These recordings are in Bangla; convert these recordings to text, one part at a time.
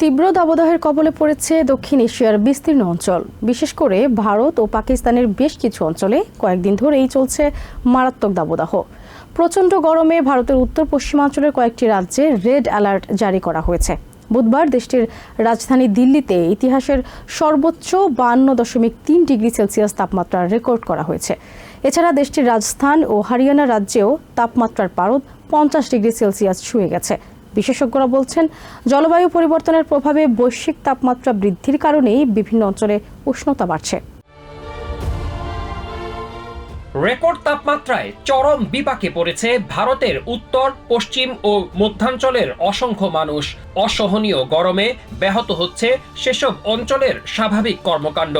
তীব্র দাবদাহের কবলে পড়েছে দক্ষিণ এশিয়ার বিস্তীর্ণ অঞ্চল। বিশেষ করে ভারত ও পাকিস্তানের বেশ কিছু অঞ্চলে কয়েকদিন ধরেই চলছে মারাত্মক দাবদাহ। প্রচণ্ড গরমে ভারতের উত্তর পশ্চিমাঞ্চলের কয়েকটি রাজ্যে রেড অ্যালার্ট জারি করা হয়েছে। বুধবার দেশটির রাজধানী দিল্লিতে ইতিহাসের সর্বোচ্চ বান্ন দশমিক তিন ডিগ্রি সেলসিয়াস তাপমাত্রা রেকর্ড করা হয়েছে। এছাড়া দেশটির রাজস্থান ও হরিয়ানা রাজ্যেও তাপমাত্রার পারদ পঞ্চাশ ডিগ্রি সেলসিয়াস ছুঁয়ে গেছে। বিশেষজ্ঞরা বলছেন, জলবায়ু পরিবর্তনের প্রভাবে বৈশ্বিক তাপমাত্রা বৃদ্ধির কারণেই বিভিন্ন অঞ্চলে উষ্ণতা বাড়ছে। রেকর্ড তাপমাত্রায় চরম বিপাকে পড়েছে ভারতের উত্তর, পশ্চিম ও মধ্যাঞ্চলের অসংখ্য মানুষ। অসহনীয় গরমে ব্যাহত হচ্ছে সেসব অঞ্চলের স্বাভাবিক কর্মকাণ্ড।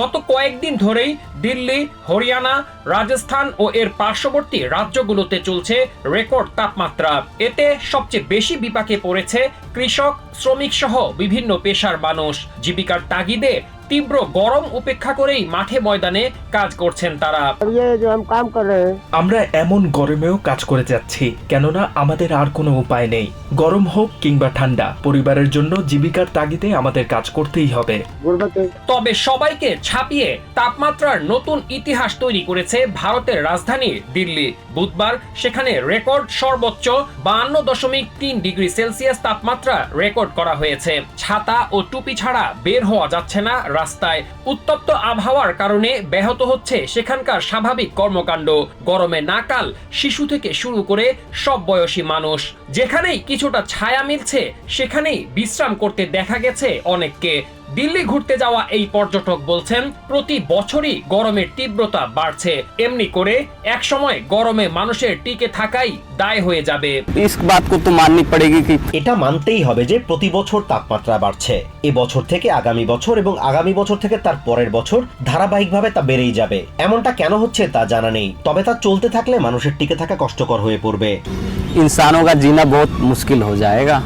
গত কয়েকদিন ধরেই দিল্লি হরিয়ানা রাজস্থান ও এর পার্শ্ববর্তী রাজ্যগুলোতে চলছে রেকর্ড তাপমাত্রা। এতে সবচেয়ে বেশি বিপাকে পড়েছে কৃষক শ্রমিক সহ বিভিন্ন পেশার মানুষ। জীবিকার তাগিদে তীব্র গরম উপেক্ষা করেই মাঠে ময়দানে কাজ করছেন তারা। আমরা এমন গরমেও কাজ করে যাচ্ছি কেননা আমাদের আর কোনো উপায় নেই। গরম হোক কিংবা ঠান্ডা পরিবারের জন্য জীবিকার তাগিদে আমাদের কাজ করতেই হবে। তবে সবাইকে ছাপিয়ে তাপমাত্রার নতুন ইতিহাস তৈরি করেছে ভারতের রাজধানী দিল্লি। বুধবার সেখানে রেকর্ড সর্বোচ্চ বান্ন দশমিক তিন ডিগ্রি সেলসিয়াস তাপমাত্রা রেকর্ড করা হয়েছে। ছাতা ও টুপি ছাড়া বের হওয়া যাচ্ছে না রাস্তায়। উত্তপ্ত আবহাওয়ার কারণে ব্যাহত হচ্ছে সেখানকার স্বাভাবিক কর্মকাণ্ড। গরমে নাকাল শিশু থেকে শুরু করে সব বয়সী মানুষ। যেখানেই কিছুটা ছায়া মিলছে, সেখানেই বিশ্রাম করতে দেখা গেছে অনেককে। দিল্লি ঘুরতে যাওয়া এই পর্যটক বলছেন প্রতি বছরই গরমের তীব্রতা বাড়ছে এমনি করে একসময় গরমে মানুষের টিকে থাকাই দায় হয়ে যাবে इस बात को तो माननी पड़ेगी कि এটা মানতেই হবে যে প্রতি বছর তাপমাত্রা বাড়ছে এ বছর থেকে আগামী বছর এবং আগামী বছর থেকে তার পরের বছর ধারাবাহিকভাবে তা বেড়েই যাবে এমনটা কেন হচ্ছে তা জানা নেই তবে তা চলতে থাকলে মানুষের টিকে থাকা কষ্টকর হয়ে পড়বে इंसानों का जीना बहुत मुश्किल हो जाएगा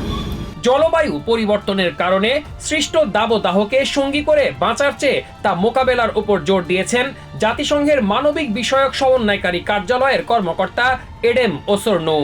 জলবায়ু পরিবর্তনের কারণে সৃষ্ট দাবদাহকে সঙ্গী করে বাঁচার চেয়ে তা মোকাবেলার উপর জোর দিয়েছেন জাতিসংঘের মানবিক বিষয়ক সমন্বয়কারী কার্যালয়ের কর্মকর্তা এডেম ওসরনো।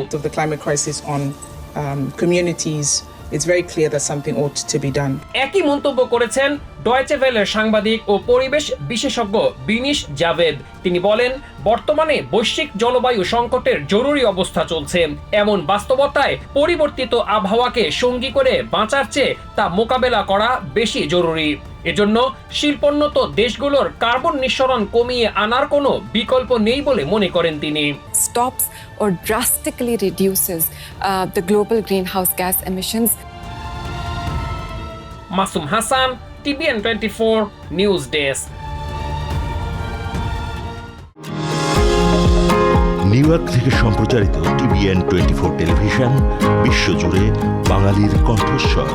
Um, communities, it's very clear that something ought to be done. একই মন্তব্য করেছেন ডয়েচে ভেলের সাংবাদিক ও পরিবেশ বিশেষজ্ঞ বিনিশ জাভেদ। তিনি বলেন, বর্তমানে বৈশ্বিক জলবায়ু সংকটের জরুরি অবস্থা চলছে। এমন বাস্তবতায় পরিবর্তিত আবহাওয়াকে সঙ্গী করে বাঁচার চেয়ে তা মোকাবেলা করা বেশি জরুরি। এজন্য শিল্পোন্নত দেশগুলোর কার্বন নিঃসরণ কমিয়ে আনার কোনো বিকল্প নেই বলে মনে করেন তিনি। Stops or drastically reduces uh, the global greenhouse gas emissions. Masum Hasan TBN twenty four news desk. New York থেকে সম্প্রচারিত টিভিএন টোয়েন্টি ফোর টেলিভিশন বিশ্বজুড়ে বাঙালির কণ্ঠস্বর।